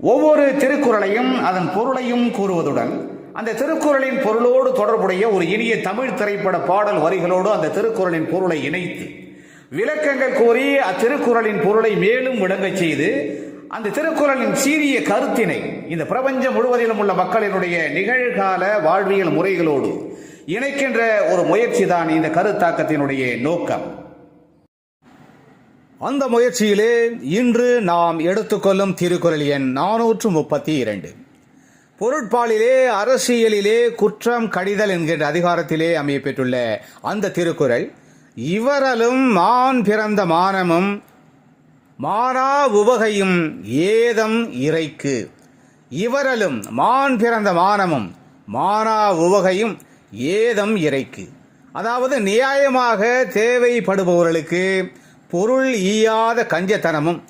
ஒவ்வொரு திருக்குறளையும் அதன் பொருளையும் கூறுவதுடன் அந்த திருக்குறளின் பொருளோடு தொடர்புடைய ஒரு இனிய தமிழ் திரைப்பட பாடல் வரிகளோடு அந்த திருக்குறளின் பொருளை இணைத்து விளக்கங்கள் கூறி அத்திருக்குறளின் பொருளை மேலும் விளங்கச் செய்து அந்த திருக்குறளின் சீரிய கருத்தினை இந்த பிரபஞ்சம் முழுவதிலும் உள்ள மக்களினுடைய நிகழ்கால வாழ்வியல் முறைகளோடு இணைக்கின்ற ஒரு முயற்சி தான் இந்த கருத்தாக்கத்தினுடைய நோக்கம். அந்த முயற்சியிலே இன்று நாம் எடுத்துக்கொள்ளும் திருக்குறள் எண் நானூற்று முப்பத்தி இரண்டு பொருட்பாலிலே அரசியலிலே குற்றம் கடிதல் என்கின்ற அதிகாரத்திலே அமையப்பெற்றுள்ள அந்த திருக்குறள் இவரலும் மான் பிறந்த மானமும் மானா உவகையும் ஏதம் இறைக்கு. இவரலும் மான் பிறந்த மானமும் மானா உவகையும் ஏதம் இறைக்கு. அதாவது நியாயமாக தேவைப்படுபவர்களுக்கு பொருள் ஈயாத கஞ்சத்தனமும்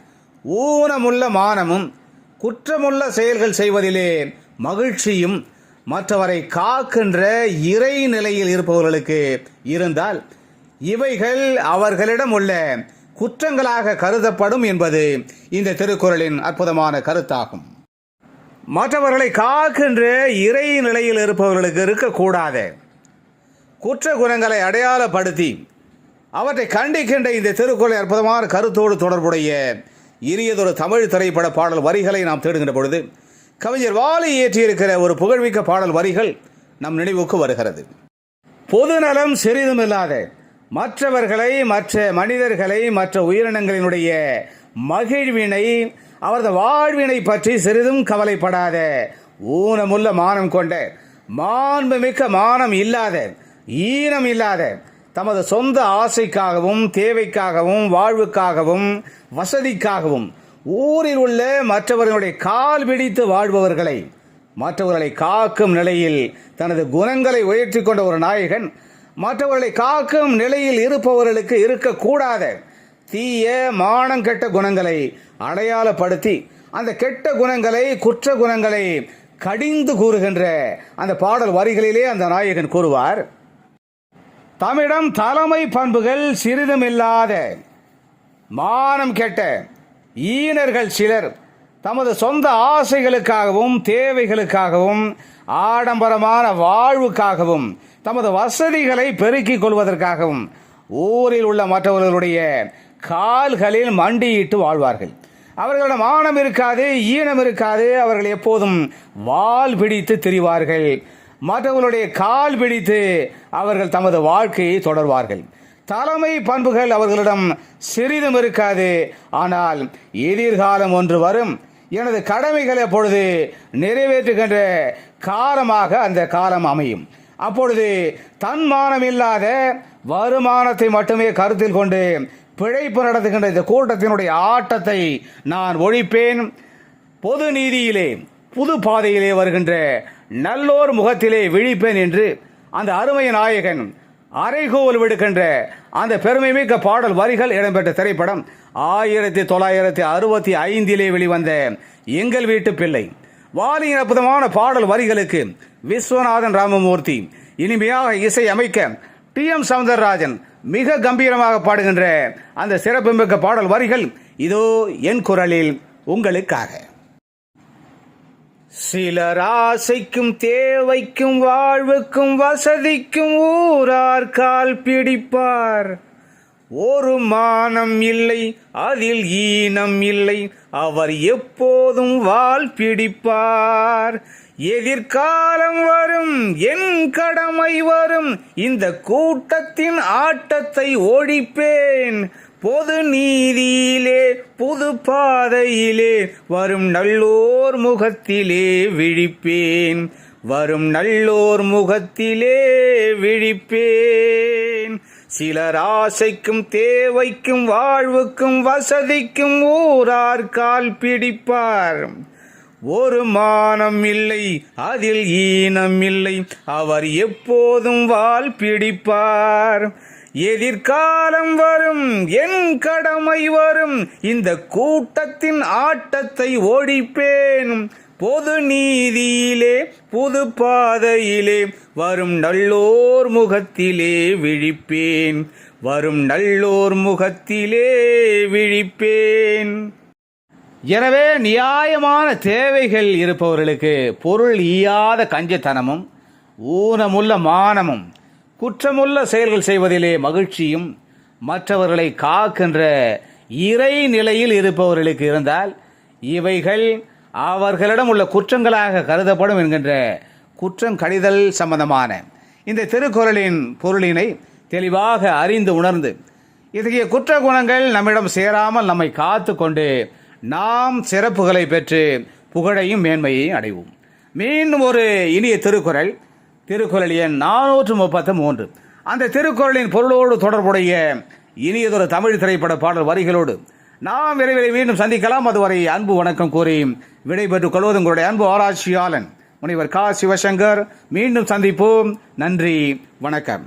ஊனமுள்ள மானமும் குற்றமுள்ள செயல்கள் செய்வதிலே மகிழ்ச்சியும் மற்றவரை காக்கின்ற இறை நிலையில் இருப்பவர்களுக்கு இருந்தால் இவைகள் அவர்களிடம் உள்ள குற்றங்களாக கருதப்படும் என்பது இந்த திருக்குறளின் அற்புதமான கருத்தாகும். மற்றவர்களை காக்கின்ற இறை நிலையில் இருப்பவர்களுக்கு இருக்கக்கூடாத. குற்ற குணங்களை அடையாளப்படுத்தி அவற்றை கண்டிக்கின்ற இந்த திருக்குறள் அற்புதமான கருத்தோடு தொடர்புடைய இனியதொரு தமிழ் திரைப்பட பாடல் வரிகளை நாம் தேடுகின்ற பொழுது கவிஞர் வாலி இயற்றியிருக்கிற ஒரு புகழ்மிக்க பாடல் வரிகள் நம் நினைவுக்கு வருகிறது. பொதுநலம் சிறிதுமில்லாத மற்றவர்களை மற்ற மனிதர்களை மற்ற உயிரினங்களினுடைய மகிழ்வினை அவரது வாழ்வினை பற்றி சிறிதும் கவலைப்படாத ஊனமுள்ள மானம் கொண்ட மாண்புமிக்க மானம் இல்லாத ஈனம் இல்லாத தமது சொந்த ஆசைக்காகவும் தேவைக்காகவும் வாழ்வுக்காகவும் வசதிக்காகவும் ஊரில் உள்ள மற்றவர்களுடைய கால் பிடித்து வாழ்பவர்களை மற்றவர்களை காக்கும் நிலையில் தனது குணங்களை உயர்த்தி கொண்ட ஒரு நாயகன் மற்றவர்களை காக்கும் நிலையில் இருப்பவர்களுக்கு இருக்கக்கூடாத தீய மானம் கெட்ட குணங்களை அடையாளப்படுத்தி அந்த கெட்ட குணங்களை குற்ற குணங்களை கடிந்து கூறுகின்ற அந்த பாடல் வரிகளிலே அந்த நாயகன் கூறுவார். தம்மிடம் தலைமை பண்புகள் சிறிதுமில்லாத மானம் கெட்ட ஈனர்கள் சிலர் தமது சொந்த ஆசைகளுக்காகவும் தேவைகளுக்காகவும் ஆடம்பரமான வாழ்வுக்காகவும் தமது வசதிகளை பெருக்கிக் கொள்வதற்காகவும் ஊரில் உள்ள மற்றவர்களுடைய கால்களில் மண்டியிட்டு வாழ்வார்கள். அவர்களிடம் மானம் இருக்காது ஈனம் இருக்காது அவர்கள் எப்போதும் வால் பிடித்து திரிவார்கள். மற்றவர்களுடைய கால் பிடித்து அவர்கள் தமது வாழ்க்கையை தொடர்வார்கள். தலைமை பண்புகள் அவர்களிடம் சிறிதும் இருக்காது. ஆனால் எதிர்காலம் ஒன்று வரும். எனது கடமைகளை அப்பொழுது நிறைவேற்றுகின்ற காலமாக அந்த காலம் அமையும். அப்பொழுது தன்மானம் இல்லாத வருமானத்தை மட்டுமே கருத்தில் கொண்டு பிழைப்பு நடத்துகின்ற இந்த கூட்டத்தினுடைய ஆட்டத்தை நான் ஒழிப்பேன். பொது நீதியிலே புது பாதையிலே வருகின்ற நல்லோர் முகத்திலே விழிப்பேன் என்று அந்த அருமைய நாயகன் அரைகோவல் விடுக்கின்ற அந்த பெருமை மிக்க பாடல் வரிகள் இடம்பெற்ற திரைப்படம் ஆயிரத்தி தொள்ளாயிரத்தி அறுபத்தி ஐந்திலே வெளிவந்த எங்கள் வீட்டு பிள்ளை. வாலியின் அற்புதமான பாடல் வரிகளுக்கு விஸ்வநாதன் ராமமூர்த்தி இனிமையாக இசை அமைக்க டி. எம். சவுந்தரராஜன் மிக கம்பீரமாக பாடுகின்ற அந்த சிறப்புமிக்க பாடல் வரிகள் இதோ என் குரலில் உங்களுக்காக. சிலர் ஆசைக்கும் தேவைக்கும் வாழ்வுக்கும் வசதிக்கும் ஊரார் கால் பிடிப்பார். ஒரு மானம் இல்லை அதில் ஈனம் இல்லை அவர் எப்போதும் வால் பிடிப்பார். எதிர்காலம் வரும் என் கடமை வரும் இந்த கூட்டத்தின் ஆட்டத்தை ஒழிப்பேன் பொது நீதியிலே புது பாதையிலே வரும் நல்லோர் முகத்திலே விழிப்பேன். வரும் நல்லோர் முகத்திலே விழிப்பேன். சிலர் ஆசைக்கும் தேவைக்கும் வாழ்வுக்கும் வசதிக்கும் ஊரார் கால் பிடிப்பார். ஒரு மானம் இல்லை அதில் ஈனம் இல்லை அவர் எப்போதும் வால் பிடிப்பார். எதிர்காலம் வரும் என் கடமை வரும் இந்த கூட்டத்தின் ஆட்டத்தை ஓடிப்பேன். பொது நீதியிலே புது பாதையிலே வரும் நல்லோர் முகத்திலே விழிப்பேன். வரும் நல்லோர் முகத்திலே விழிப்பேன். எனவே நியாயமான தேவைகள் இருப்பவர்களுக்கு பொருள் ஈயாத கஞ்சத்தனமும் ஊனமுள்ள மானமும் குற்றமுள்ள செயல்கள் செய்வதிலே மகிழ்ச்சியும் மற்றவர்களை காக்கின்ற இறை நிலையில் இருப்பவர்களுக்கு இருந்தால் இவைகள் அவர்களிடம் உள்ள குற்றங்களாக கருதப்படும் என்கின்ற குற்றம் கடிதல் சம்பந்தமான இந்த திருக்குறளின் பொருளினை தெளிவாக அறிந்து உணர்ந்து இத்தகைய குற்ற குணங்கள் நம்மிடம் சேராமல் நம்மை காத்து கொண்டு நாம் சிறப்புகளை பெற்று புகழையும் மேன்மையையும் அடைவோம். மீண்டும் ஒரு இனிய திருக்குறள். திருக்குறள் எண் நானூற்று முப்பத்து மூன்று அந்த திருக்குறளின் பொருளோடு தொடர்புடைய இனியதொரு தமிழ் திரைப்பட பாடல் வரிகளோடு நாம் விரைவில் மீண்டும் சந்திக்கலாம். அதுவரை அன்பு வணக்கம் கூறி விடைபெற்றுக் கொள்வது உங்களுடைய அன்பு ஆராய்ச்சியாளன் முனைவர் கா. சிவசங்கர். மீண்டும் சந்திப்போம். நன்றி வணக்கம்.